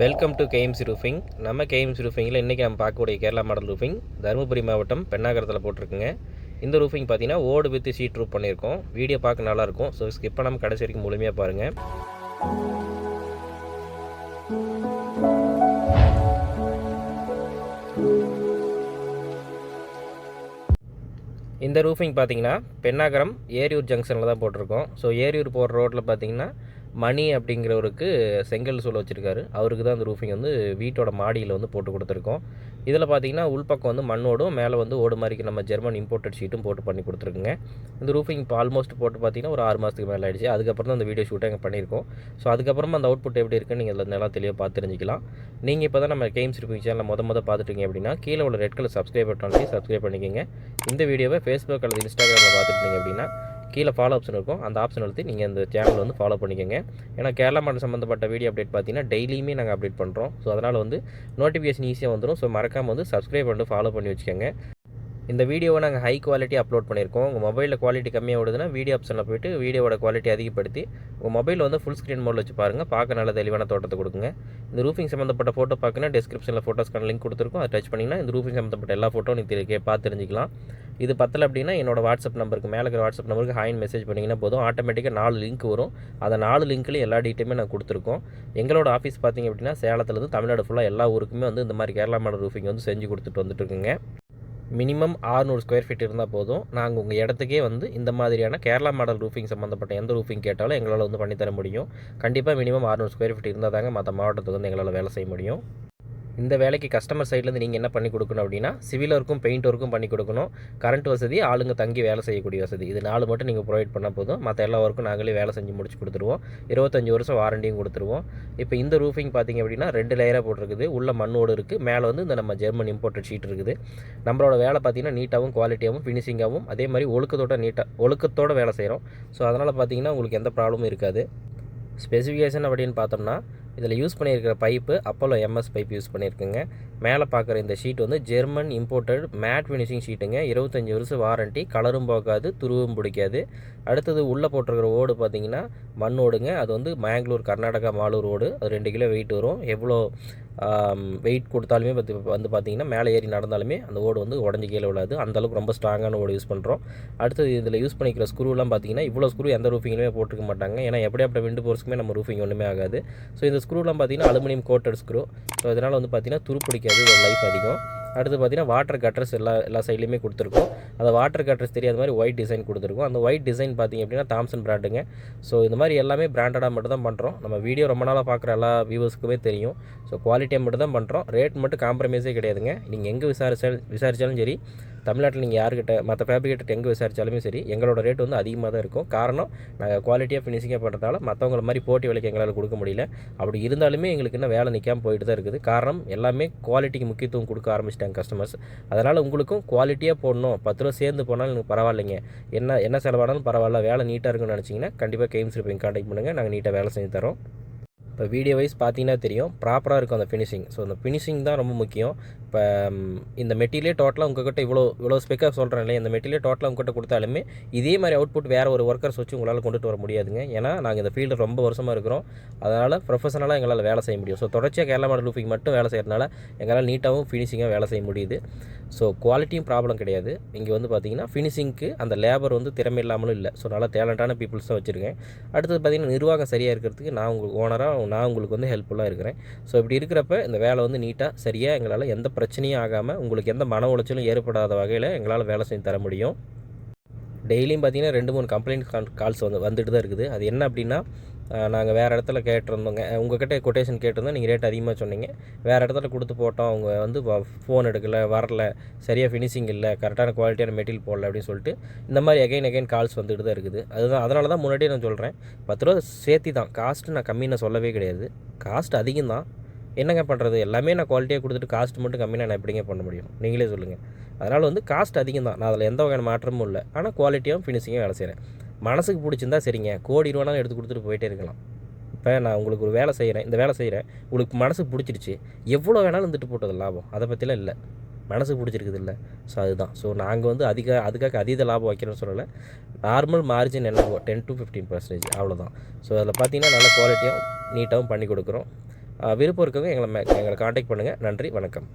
Welcome to KMC roofing நம்ம KMC ரூஃபிங்கில் இன்றைக்கி நம்ம பார்க்கக்கூடிய கேரளா மாடல் ரூஃபிங் தருமபுரி மாவட்டம் பெண்ணாகரத்தில் போட்டிருக்குங்க. இந்த ரூஃபிங் பார்த்தீங்கன்னா ஓடு வித்து ஷீட் ரூப் பண்ணியிருக்கோம். வீடியோ பார்க்க நல்லாயிருக்கும் ஸோ ஸ்கிப் பண்ணாமல் கடைசி வரைக்கும் முழுமையாக பாருங்கள் இந்த ரூஃபிங் பார்த்தீங்கன்னா பெண்ணாகரம் ஏரியூர் ஜங்ஷனில் தான் போட்டிருக்கோம். ஸோ ஏரியூர் போகிற ரோட்டில் பார்த்தீங்கன்னா மணி அப்படிங்கிறவருக்கு செங்கல் சூழ வச்சுருக்காரு. அவருக்கு தான் அந்த ரூஃபிங் வந்து வீட்டோட மாடியில் வந்து போட்டு கொடுத்துருக்கோம். இதில் பார்த்தீங்கன்னா உள்பக்கம் வந்து மண்ணோடும் மேலே வந்து ஓடு மாதிரிக்கு நம்ம ஜெர்மன் இம்போர்ட்டட் ஷீட்டும் போட்டு பண்ணி கொடுத்துருக்குங்க. இந்த ரூஃபிங் இப்போ ஆல்மோஸ்ட் போட்டு பார்த்தீங்கன்னா ஒரு ஆறு மாதத்துக்கு மேலே ஆயிடுச்சு. அதுக்கப்புறம் தான் அந்த வீடியோ ஷூட்டை எங்கே பண்ணியிருக்கோம். ஸோ அதுக்கப்புறமா அந்த அவுட்புட் எப்படி இருக்குன்னு நீங்கள் அதில் நல்லா தெளிவாக பார்த்து தெரிஞ்சிக்கலாம். நீங்கள் இப்போ தான் நம்ம கேம்ஸ் ரூஃபிங் சேனலில் மொதல் மொதல் பார்த்துட்டீங்க அப்படின்னா கீழே உள்ள red colour subscribe button subscribe பண்ணிக்கோங்க. இந்த வீடியோவை ஃபேஸ்புக் அல்லது இன்ஸ்டாகிராமில் பார்த்துட்டீங்க அப்படின்னா கீழே ஃபாலோ ஆப்ஷன் இருக்கும். அந்த ஆப்ஷன் அழுத்தி நீங்கள் இந்த சேனல் வந்து ஃபாலோ பண்ணிக்கோங்க. ஏன்னா கேரளா மாநில சம்மந்தப்பட்ட வீடியோ அப்டேட் பார்த்தீங்கன்னா டெய்லியுமே நாங்கள் அப்டேட் பண்ணுறோம் ஸோ அதனால் வந்து நோட்டிஃபிகேஷன் ஈஸியாக வந்துடும் ஸோ மறக்காமல் வந்து சப்ஸ்கிரைப் பண்ணிட்டு ஃபாலோ பண்ணி வச்சுக்கோங்க. இந்த வீடியோவை நாங்கள் ஹை குவாலிட்டி அப்லோட் பண்ணியிருக்கோம். உங்கள் மொபைலில் குவாலிட்டி கம்மியாக விடுதுன்னா வீடியோ ஆப்ஷனில் போயிட்டு வீடியோவோட குவாலிட்டி அதிகப்படுத்தி உங்கள் மொபைலில் வந்து ஃபுல் ஸ்க்ரீன் மோடில் வச்சு பாருங்கள் பார்க்க நல்ல தெளிவான தோட்டத்தை கொடுங்க இந்த ரூஃபிங் சம்மந்தப்பட்ட ஃபோட்டோ பார்க்கணும் டிஸ்கிரிப்ஷனில் ஃபோட்டோஸ்க்கான லிங்க் கொடுத்துருக்கோம். அதை டச் பண்ணிங்கன்னா இந்த ரூஃபிங் சம்மந்தப்பட்ட எல்லா ஃபோட்டோ நீங்கள் பார்த்து தெரிஞ்சிக்கலாம். இது பத்தல அப்படின்னா என்னோட வாட்ஸ்அப் நம்பருக்கு மேலே இருக்கிற வாட்ஸ்அப் நம்பருக்கு ஹாயின் மெசேஜ் பண்ணிங்கன்னா போதும். ஆட்டோமேட்டிக்காக நாலு லிங்க் வரும். அந்த நாலு லிங்க்லேயும் எல்லா டீட்டெயிலுமே நான் கொடுத்துருக்கோம். எங்களோட ஆஃபீஸ் பார்த்தீங்க அப்படின்னா சேலத்துலேருந்து தமிழ்நாடு ஃபுல்லாக எல்லா ஊருக்குமே வந்து இந்த மாதிரி கேரளா மாடல் ரூஃபிங் வந்து செஞ்சு கொடுத்துட்டு வந்துட்டுருக்குங்க மினிமம் 600 ஸ்கொயர் ஃபீட் இருந்தால் போதும். நாங்கள் உங்கள் இடத்துக்கே வந்து இந்த மாதிரியான கேரளா மாடல் ரூஃபிங் சம்மந்தப்பட்ட எந்த ரூஃபிங் கேட்டாலும் எங்களால் வந்து பண்ணித்தர முடியும். கண்டிப்பாக மினிமம் 600 ஸ்கொயர் ஃபீட் இருந்தால் தாங்க மற்ற மாவட்டத்துக்கு வந்து எங்களால் வேலை செய்ய முடியும். இந்த வேலைக்கு கஸ்டமர் சைட்லேருந்து நீங்கள் என்ன பண்ணி கொடுக்கணும் அப்படின்னா சிவில் ஒர்க்கும் பெயிண்ட் ஒர்க்கும் பண்ணி கொடுக்கணும். கரண்ட் வசதி ஆளுங்க தங்கி வேலை செய்யக்கூடிய வசதி. இது நாலு மட்டும் நீங்கள் ப்ரொவைட் பண்ணால் போதும். மற்ற எல்லா ஒர்க்கும் நாங்களே வேலை செஞ்சு முடிச்சு கொடுத்துருவோம். இருபத்தஞ்சி வருஷம் வாரண்டியும் கொடுத்துருவோம். இப்போ இந்த ரூஃபிங் பார்த்தீங்க அப்படின்னா ரெண்டு லேயராக போட்டிருக்குது. உள்ள மண்ணோடு இருக்குது மேலே வந்து இந்த நம்ம ஜெர்மன் இம்போர்ட்டட் ஷீட் இருக்குது. நம்மளோட வேலை பார்த்தீங்கன்னா நீட்டாகவும் குவாலிட்டியாகவும் ஃபினிஷிங்காகவும் அதே மாதிரி ஒழுக்கத்தோட நீட்டாக ஒழுக்கத்தோட வேலை செய்கிறோம் ஸோ அதனால் பார்த்தீங்கன்னா உங்களுக்கு எந்த ப்ராப்ளமும் இருக்காது. ஸ்பெசிஃபிகேஷன் அப்படின்னு பார்த்தோம்னா இதில் யூஸ் பண்ணியிருக்கிற pipe Apollo MS pipe use பண்ணியிருக்குங்க. மேலே பார்க்குற இந்த ஷீட் வந்து ஜெர்மன் இம்போர்ட்டட் மேட் ஃபினிஷிங் ஷீட்டுங்க. இருபத்தஞ்சி வருஷம் வாரண்ட்டி கலரும் போகாது துருவும் பிடிக்காது. அடுத்தது உள்ளே போட்டிருக்கிற ஓடு பார்த்தீங்கன்னா மண் ஓடுங்க. அது வந்து மேங்களூர் கர்நாடகா மாலூர் ஓடு. அது ரெண்டு கிலோ வெயிட் வரும். எவ்வளோ வெயிட் கொடுத்தாலுமே பத்து வந்து பார்த்தீங்கன்னா மேலே ஏறி நடந்தாலுமே அந்த ஓடு வந்து உடஞ்சி கீழே விழாது. அந்தளவுக்கு ரொம்ப ஸ்ட்ராங்கான ஓடு யூஸ் பண்ணுறோம் அடுத்தது இதில் யூஸ் பண்ணிக்கிற ஸ்க்ரூலாம் பார்த்தீங்கன்னா இவ்வளோ ஸ்க்ரூ எந்த ரூஃபிங்லையுமே போட்டுக்க மாட்டாங்க. ஏன்னா எப்படி அப்படி விண்டு போர்ஸ்க்குமே நம்ம ரூஃபிங் ஒன்றுமே ஆகாது. ஸோ இந்த ஸ்க்ரூலாம் பார்த்தீங்கன்னா அலுமினியம் கோட்டட் ஸ்க்ரூ ஸோ இதனால் வந்து பார்த்தீங்கன்னா துருப்பிடிக்காது பிடிக்காது லைஃப் அதிகம். அடுத்து பார்த்தீங்கன்னா வாட்டர் கட்டர்ஸ் எல்லா எல்லா சைட்லையுமே கொடுத்துருக்கோம். அந்த வாட்டர் கட்டர்ஸ் தெரியாத மாதிரி ஒயிட் டிசைன் கொடுத்துருக்கோம். அந்த ஒயிட் டிசைன் பார்த்தீங்க அப்படின்னா தாம்சன் பிராண்டுங்க ஸோ இந்த மாதிரி எல்லாமே பிராண்டடாக மட்டும் தான் பண்ணுறோம் நம்ம வீடியோ ரொம்ப நாளாக பார்க்குற எல்லா வியூவர்ஸுக்குமே தெரியும். ஸோ குவாலிட்டியாக மட்டும் தான் பண்ணுறோம் ரேட் மட்டும் காம்ப்ரமைஸே கிடையாதுங்க. நீங்கள் எங்கே விசாரிச்சாலும் விசாரித்தாலும் சரி தமிழ்நாட்டில் நீங்கள் யார்கிட்ட மற்ற ஃபேப்ரிகேட்டர் எங்கே விசாரித்தாலுமே சரி எங்களோட ரேட் வந்து அதிகமாக தான் இருக்கும். காரணம் நாங்கள் குவாலிட்டியாக ஃபினிஷிங்காக பண்ணுறதால மற்றவங்கள மாதிரி போட்டி விலைக்கு எங்களால் கொடுக்க முடியல. அப்படி இருந்தாலுமே எங்களுக்கு இன்னும் வேலை நிற்காமல் போயிட்டு தான் இருக்குது. காரணம் எல்லாமே குவாலிட்டிக்கு முக்கியத்துவம் கொடுக்க ஆரம்பிச்சிட்டாங்க கஸ்டமர்ஸ் அதனால் உங்களுக்கும் குவாலிட்டியாக போடணும். பத்து ரூபா சேர்ந்து போனாலும் எனக்கு பரவாயில்லைங்க. என்ன என்ன செலவானாலும் பரவாயில்ல. வேலை நீட்டாக இருக்குன்னு நினச்சிங்கன்னா கண்டிப்பாக கேம்ஸ் இருப்பீங்க கான்டாக்ட் பண்ணுங்கள் நாங்கள் நீட்டாக வேலை செஞ்சு தரோம். இப்போ வீடியோ வைஸ் பார்த்தீங்கன்னா தெரியும். ப்ராப்பராக இருக்கும் அந்த ஃபினிஷிங் ஸோ அந்த ஃபினிஷிங் தான் ரொம்ப முக்கியம். இப்போ இந்த மெட்டீரியலே டோட்டலாக உங்ககிட்ட இவ்வளோ இவ்வளோ ஸ்பெக்காக சொல்கிறேன் இல்லையா? இந்த மெட்டீரியல் டோட்டலாக உங்ககிட்ட கொடுத்தாலுமே இதே மாதிரி அவுட்புட் வேறு ஒரு ஒர்க்கர்ஸ் வச்சு உங்களால் கொண்டுட்டு வர முடியாதுங்க. ஏன்னா நாங்கள் இந்த ஃபீல்டு ரொம்ப வருஷமாக இருக்கிறோம். அதனால் ப்ரொஃபஷனலாக எங்களால் வேலை செய்ய முடியும். ஸோ தொடர்ச்சியாக கேரளா மாடல் ரூஃபிங் மட்டும் வேலை செய்கிறதுனால எங்களால் நீட்டாகவும் ஃபினிஷிங்காக வேலை செய்ய முடியுது. ஸோ குவாலிட்டியும் ப்ராப்ளம் கிடையாது. இங்கே வந்து பார்த்தீங்கன்னா ஃபினிஷிங்க்கு அந்த லேபர் வந்து திறமை இல்லாமலும் இல்லை. ஸோ நல்லா டேலண்டான பீப்புள்ஸ் தான் வச்சுருக்கேன். அடுத்தது பார்த்தீங்கன்னா நிர்வாகம் சரியாக இருக்கிறதுக்கு நான் உங்களுக்கு ஓனராக நான் உங்களுக்கு வந்து ஹெல்ப்ஃபுல்லாக இருக்கிறேன். ஸோ இப்படி இருக்கிறப்ப இந்த வேலை வந்து நீட்டாக சரியாக எங்களால் எந்த பிரச்சனையும் ஆகாமல் உங்களுக்கு எந்த மன உளைச்சலும் ஏற்படாத வகையில் எங்களால் வேலை செஞ்சு தர முடியும். டெய்லியும் பார்த்தீங்கன்னா ரெண்டு மூணு கம்ப்ளைண்ட் கால்ஸ் வந்து வந்துட்டு தான் இருக்குது. அது என்ன அப்படின்னா நாங்கள் வேறு இடத்துல கேட்டிருந்தோங்க. உங்கள்கிட்ட கொட்டேஷன் கேட்டிருந்தோம். நீங்கள் ரேட் அதிகமாக சொன்னீங்க. வேறு இடத்துல கொடுத்து போட்டோம். அவங்க வந்து ஃபோன் எடுக்கலை வரல. சரியாக ஃபினிஷிங் இல்லை. கரெக்டான குவாலிட்டியான மெட்டீரியல் போடல அப்படின்னு சொல்லிட்டு இந்த மாதிரி எகைன் எகைன் கால்ஸ் வந்துட்டு தான் இருக்குது. அதுதான் அதனால தான் முன்னாடியே நான் சொல்கிறேன் பத்து ரூபா சேர்த்தி தான். காஸ்ட்டு நான் கம்மி நான் சொல்லவே கிடையாது. காஸ்ட் அதிகம் தான். என்னங்க பண்ணுறது எல்லாமே நான் குவாலிட்டியாக கொடுத்துட்டு காஸ்ட் மட்டும் கம்மியாக நான் எப்படிங்க பண்ண முடியும்? நீங்களே சொல்லுங்கள் அதனால் வந்து காஸ்ட் அதிகம் தான். நான் அதில் எந்த வகையான மாற்றமும் இல்லை. ஆனால் குவாலிட்டியாகவும் ஃபினிஷிங்கும் வேலை செய்கிறேன் மனசுக்கு பிடிச்சிருந்தா சரிங்க. கோடி ரூபானாலும் எடுத்து கொடுத்துட்டு போயிட்டே இருக்கலாம். இப்போ நான் உங்களுக்கு ஒரு வேலை செய்கிறேன் இந்த வேலை செய்கிறேன் உங்களுக்கு மனசுக்கு பிடிச்சிருச்சு. எவ்வளோ வேணாலும் இருந்துட்டு போட்டது லாபம். அதை பற்றிலாம் இல்லை. மனசுக்கு பிடிச்சிருக்குது இல்லை. ஸோ அதுதான். ஸோ நாங்கள் வந்து அதிக அதுக்காக அதீத லாபம் வைக்கிறோம்னு சொல்லலை. நார்மல் மார்ஜின் என்னவோ டென் டு ஃபிஃப்டீன் பர்சன்டேஜ் அவ்வளோதான் ஸோ அதில் பார்த்தீங்கன்னா நல்ல குவாலிட்டியாகவும் நீட்டாகவும் பண்ணி கொடுக்குறோம். விருப்பம் இருக்கவங்க எங்களை எங்களை காண்டாக்ட் பண்ணுங்கள் நன்றி. வணக்கம்.